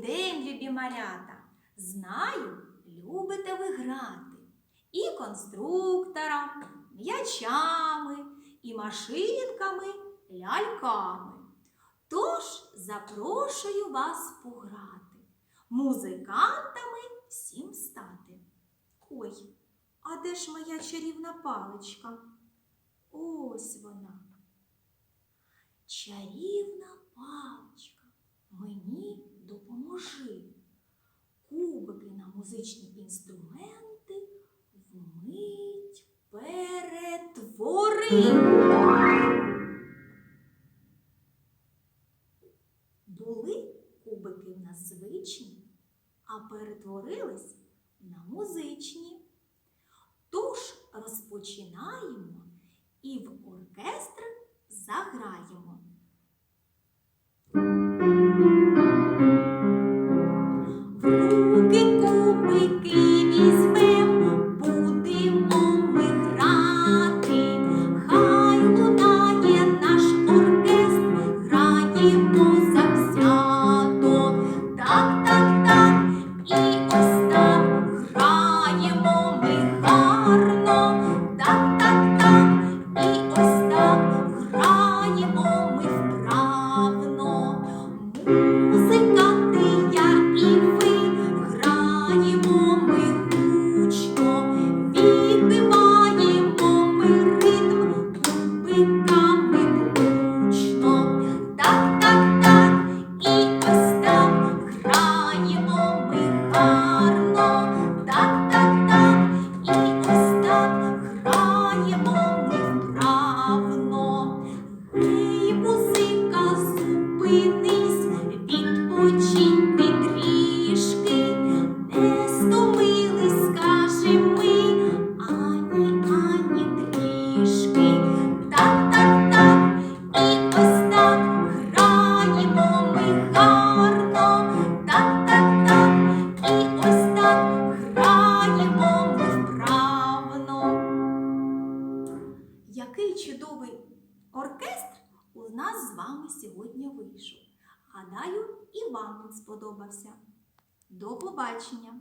день, любі малята! Знаю, любите ви грати і конструктором, м'ячами, і машинками, ляльками. Тож запрошую вас пограти, музикантами всім стати. Ой, а де ж моя чарівна паличка? Ось вона. Чарівна паличка, мені допоможи. Кубики на музичні інструменти вмить перетвори. Були кубики в нас звичні, а перетворились на музичні. Тож розпочинаємо і в оркестр заграємо. Зупинись, відпочинь трішки, не стомились, скажем ми, ані, ані трішки. Так, так, і ось так граємо гарно. Так, так, і ось так граємо ми. Який чудовий оркестр у нас з вами сьогодні вийшов. Гадаю, і вам він сподобався. До побачення!